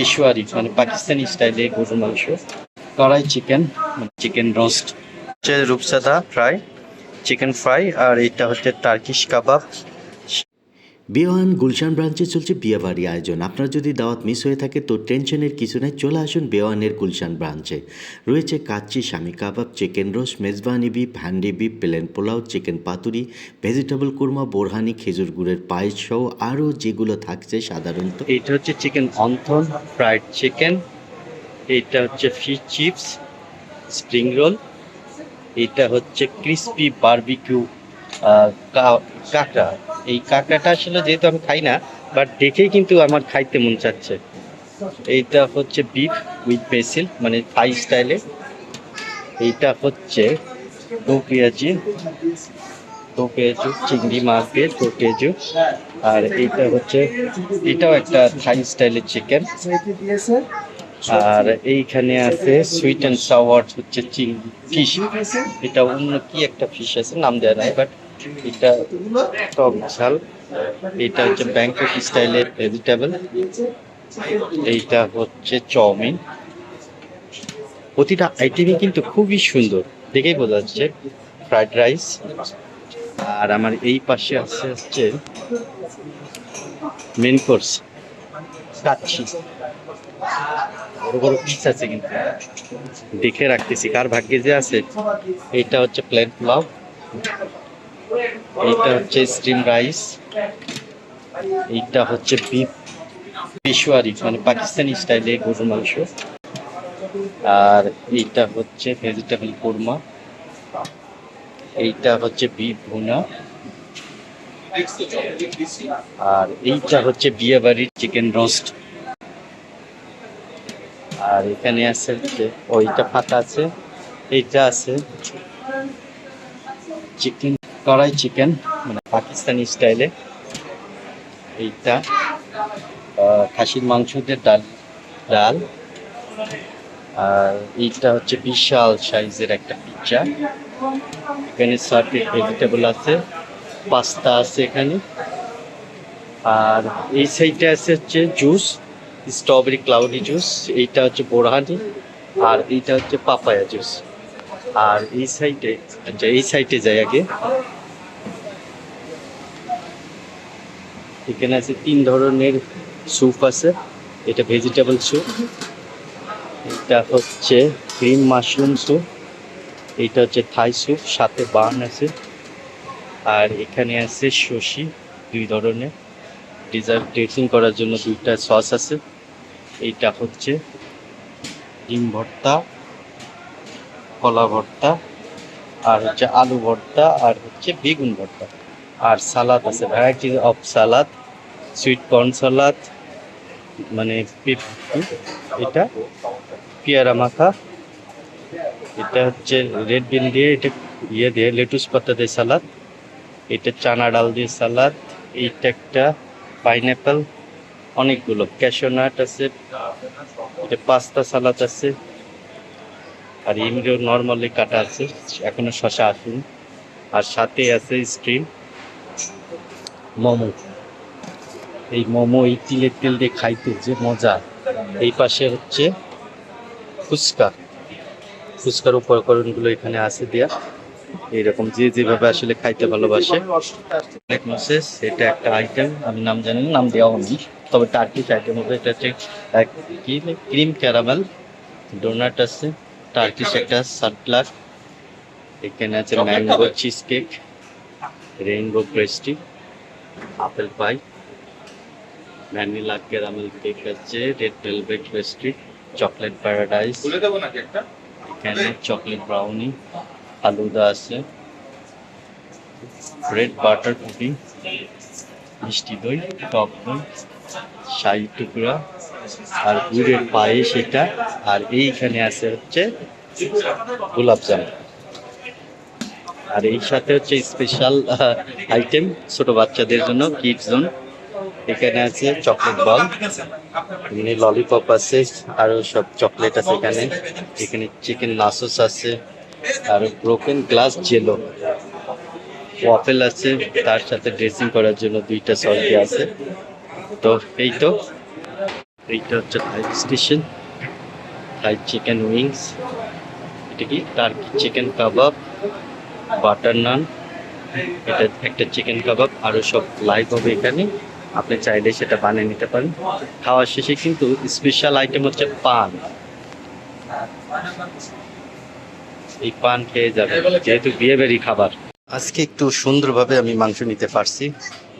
পেশোয়ারি মানে পাকিস্তানি স্টাইলে গরুর মাংস। কড়াই চিকেন মানে চিকেন রোস্ট। হচ্ছে রূপসাদা ফ্রাই, চিকেন ফ্রাই, আর এটা হচ্ছে টার্কিশ কাবাব। বিওয়ান গুলশান ব্রাঞ্চে চলছে বিয়েবাড়ি আয়োজন। আপনার যদি দাওয়াত মিস হয়ে থাকে, তো টেনশনের কিছু নেই, চলে আসুন বেওয়ানের গুলশান ব্রাঞ্চে। রয়েছে kacchi, shami kebab, chicken roast, mezbani beef handi beef plain polao, chicken paturi vegetable korma, borhani, খেজুর গুড়ের পায়েস সহ আরও যেগুলো থাকছে সাধারণত। এটা হচ্ছে চিকেন অন্থন ফ্রাইড চিকেন এটা হচ্ছে ফিশ চিপস স্প্রিং রোল এটা হচ্ছে ক্রিস্পি বারবিকিউ কাঁকড়া। এই কাঁকড়াটা আসলে যেহেতু আমি খাই না বাট দেখেই কিন্তু আমার খাইতে মন চাচ্ছে। এইটা হচ্ছে বিফ উইথ বেসিল মানে থাই স্টাইলে এইটা হচ্ছে দু পেঁয়াজি দো পেঁয়াজু চিংড়ি মাছ দিয়ে দো পেঁয়াজু আর এইটা হচ্ছে, এটাও একটা থাই স্টাইলের চিকেন আর এইখানে আছে সুইট অ্যান্ড সাওয়ার হচ্ছে চিংড়ি ফিশ এটা অন্য কি একটা ফিশ আছে, নাম দেওয়া নাই বাট এটা টক ঝাল। এটা হচ্ছে ব্যাংকক স্টাইলের ভেজিটেবল এইটা হচ্ছে চাউমিন। প্রতিটা আইটেমই কিন্তু খুবই সুন্দর। দেখেই বোঝা যাচ্ছে ফ্রাইড রাইস আর আমার এই পাশে আছে হচ্ছে মেন কোর্স কাচ্ছি বড় বড় পিস আছে কিন্তু। দেখে রাখতেছি, কার ভাগ্যে যে আছে। এটা হচ্ছে প্লেন পোলাও। এইটা হচ্ছে স্টিম রাইস। এইটা হচ্ছে বিফ পেশোয়ারি মানে পাকিস্তানি স্টাইলে গরুর মাংস। আর এইটা হচ্ছে ভেজিটেবল কোরমা। এইটা হচ্ছে বিফ ভুনা। আর এইটা হচ্ছে বিয়ে বাড়ির চিকেন রোস্ট। আর এখানে আছে হচ্ছে ওইটা ফাঁকা আছে, এইটা আছে চিকেন কড়াই চিকেন মানে পাকিস্তানি স্টাইলে। এইটা খাসির মাংস দিয়ে ডাল ডাল। আর এইটা হচ্ছে বিশাল সাইজের একটা পিৎজা এখানে সার্টেড ভেজিটেবল আছে, পাস্তা আছে এখানে। আর এই সাইডে আছে হচ্ছে জুস, স্ট্রবেরি ক্লাউডি জুস, এইটা হচ্ছে বোরহানি, আর এইটা হচ্ছে পাপায়া জুস। আর এই সাইডে আচ্ছা এই সাইডে যাই আগে। এখানে আছে তিন ধরনের স্যুপ আছে। এটা ভেজিটেবল স্যুপ। এটা হচ্ছে ক্রিম মাশরুম স্যুপ। এটা হচ্ছে থাই স্যুপ, সাথে বান আছে। আর এখানে আছে শশি দুই ধরনের। ডিজার্ট ড্রেসিং করার জন্য দুইটা সস আছে। এইটা হচ্ছে ডিম ভর্তা। কলা ভর্তা, আর হচ্ছে আলু ভর্তা, আর হচ্ছে বেগুন ভর্তা। আর সালাদ আছে variety of salad sweet corn salad মানে এটা পেয়ারা মাখা, এটা হচ্ছে রেড বিন দিয়ে, এটা ইয়ে দিয়ে লেটুস পাতা দিয়ে সালাদ, এটা চানা ডাল দিয়ে সালাদ, এইটা একটা পাইনঅ্যাপেল অনেকগুলো। ক্যাশোনাট আছে, এটা পাস্তা সালাদ আছে। আর এমনিও নর্মালি কাটা আছে, এখনও শশা আসুন। আর সাথে আছে স্ট্রিম মোমো। এই মোমো, এই তিলের তেল দিয়ে খাইতে যে মজা। এই পাশে হচ্ছে ফুচকা। ফুচকার উপকরণগুলো এখানে আছে দেয়া। এইরকম যে যেভাবে আসলে খাইতে ভালোবাসে। অনেক মোসেস এটা একটা আইটেম আমি নাম জানি না, নাম দেওয়াও নেই। তবে টার্কিশ আইটেম হবে এটা হচ্ছে ক্রিম ক্যারামেল ডোনাট আছে। টার্কিশ একটা সার্কলার এখানে আছে mango cheesecake rainbow pastry apple pie vanilla caramel cake আছে red velvet pastry chocolate paradise এখানে চকলেট ব্রাউনি ফালুদা আছে। রেড বাটার পুডিং মিষ্টি দই টক দই শাহি টুকরা আর গুড়ের পায়েস এটা, আর এইখানে আছে হচ্ছে গোলাপ জামুন। আর এই সাথে হচ্ছে স্পেশাল আইটেম ছোট বাচ্চাদের জন্য কিড জোন এখানে আছে চকলেট বল এখানে ললিপপ আছে, আরও সব চকলেট আছে এখানে। এখানে চিকেন নাসোস আছে, আর ব্রোকেন গ্লাস জেলো ওয়াফেল আছে, তার সাথে ড্রেসিং করার জন্য দুইটা সস আছে। তো এই তো। এইটা হচ্ছে Thai station Thai chicken wings এটা কি? Turkey chicken kebab butter naan এটা একটা চিকেন কাবাব আরও সব লাইভ হবে এখানে। আপনি চাইলে সেটা বানিয়ে নিতে পারেন। খাওয়ার শেষে কিন্তু স্পেশাল আইটেম হচ্ছে পান। এই পান খেয়ে যাবে যেহেতু বিয়ে বাড়ি খাবার। আজকে একটু সুন্দরভাবে আমি মাংস নিতে পারছি।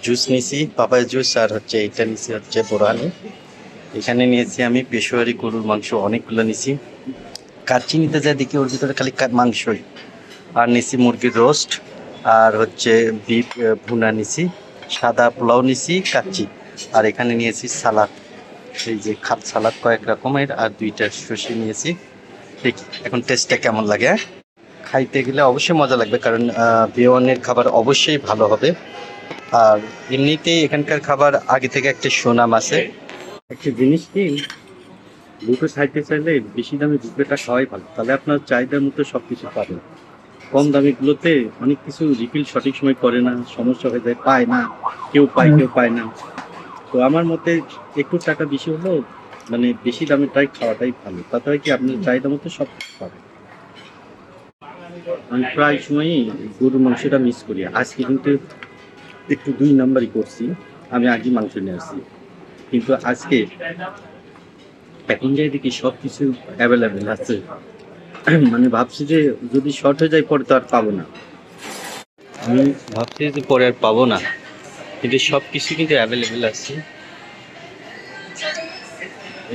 জুস নিছি। পাপায় জুস আর হচ্ছে এটা নিছি হচ্ছে বোরানি এখানে নিয়েছি আমি পেশোয়ারি গরুর মাংস, অনেকগুলো নিছি। কাচ্চি নিতে যা দেখি, ওর ভিতরে খালি মাংসই। আর নিছি মুরগির রোস্ট, আর হচ্ছে বিফ ভুনা নিছি, সাদা পোলাও নিছি, কাচ্চি। আর এখানে নিয়েছি সালাদ। এই যে খাত সালাদ কয়েক রকমের, আর দুইটা সুশি নিয়েছি। দেখি, এখন টেস্টটা কেমন লাগে হ্যাঁ? খাইতে গেলে অবশ্যই মজা লাগবে, কারণ বিওয়ানের খাবার অবশ্যই ভালো হবে। আর এমনিতেই এখানকার খাবার আগে থেকে একটা সুনাম আছে। একটা জিনিস কি বুফে খাইতে চাইলে বেশি দামে বুফেটা খাওয়াই ভালো। তাহলে আপনার চাহিদার মতো সব কিছু পাবেন। কম দামিগুলোতে অনেক কিছু রিফিল সঠিক সময় করে না, সমস্যা হয়ে যায়, পায় না, কেউ পায় কেউ পায় না। তো আমার মতে একটু টাকা বেশি হলেও মানে বেশি দামেরটাই খাওয়াটাই ভালো। তাতে হয় কি আপনার চাহিদা মতো সব কিছু পাবেন। আমি প্রায় সময়ই গরুর মাংসটা মিস করি। আজকে কিন্তু একটু দুই নাম্বারই করছি। আমি আগে মাংস নিয়ে আসছি। কিন্তু আজকে এখন যাই দেখি সব কিছু অ্যাভেলেবেল আছে। মানে ভাবছি যে যদি শর্ট হয়ে যায় পরে তো আর পাবো না। আমি ভাবছি যে পরে আর পাবো না। কিন্তু সব কিছু কিন্তু অ্যাভেলেবেল আছে।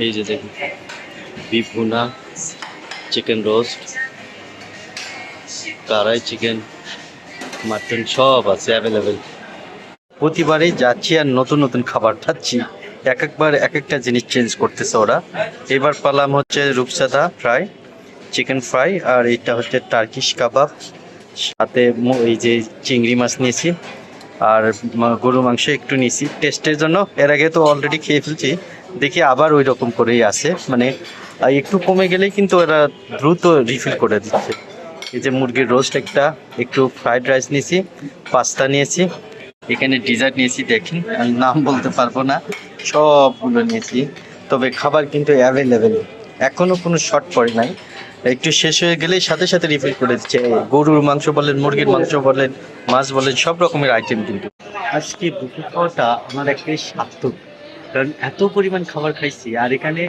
এই যে দেখুন beef bhuna chicken roast karahi chicken mutton সব আছে অ্যাভেলেবেল প্রতিবারেই যাচ্ছি আর নতুন নতুন খাবার খাচ্ছি। এক একবার এক একটা জিনিস চেঞ্জ করতেছে ওরা। এবার পালাম হচ্ছে রূপসাদা ফ্রাই চিকেন ফ্রাই আর এটা হচ্ছে টার্কিশ কাবাব সাথে এই যে চিংড়ি মাছ নিয়েছি, আর গরু মাংস একটু নিয়েছি। টেস্টের জন্য, এর আগে তো অলরেডি খেয়ে ফেলছি। দেখি আবার ওই রকম করেই আছে। মানে একটু কমে গেলেই কিন্তু এরা দ্রুত রিফিল করে দিচ্ছে। এই যে মুরগির রোস্ট একটা, একটু ফ্রাইড রাইস নিয়েছি পাস্তা নিয়েছি। এখানে ডিজার্ট নিয়েছি, দেখেন। আমি নাম বলতে পারব না। সবগুলো নিয়েছি। তবে খাবার কিন্তু অ্যাভেলেবেল এখনও কোনো শর্ট পড়ে নাই। একটু শেষ হয়ে গেলেই সাথে সাথে রিফিল করে দিচ্ছে। গরুর মাংস বলেন, মুরগির মাংস বলেন, মাছ বলেন, সব রকমের আইটেম কিন্তু। আজকে বুফে খাওয়াটা আমার একটাই সার্থক। কারণ এত পরিমাণ খাবার খাইছি, আর এখানে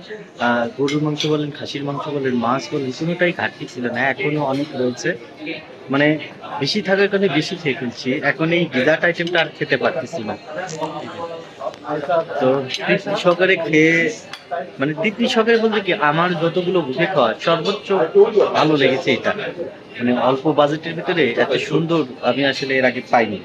গরুর মাংস বলেন, খাসির মাংস বলেন, মাছ বলেন, কোনোটাই ঘাটতি ছিল না। এখনও অনেক রয়েছে মানে বেশি থাকার কারণে বেশি খেয়ে ফেলছি। এখন এই ডিজার্ট আইটেমটা আর খেতে পারতেছি না। তো তৃপ্তি সহকারে খেয়ে মানে তৃপ্তি সহকারে বলতে কি, আমার যতগুলো বুঝে খাওয়া, সর্বোচ্চ ভালো লেগেছে এটা। মানে অল্প বাজেটের ভিতরে এত সুন্দর আমি আসলে এর আগে পাইনি।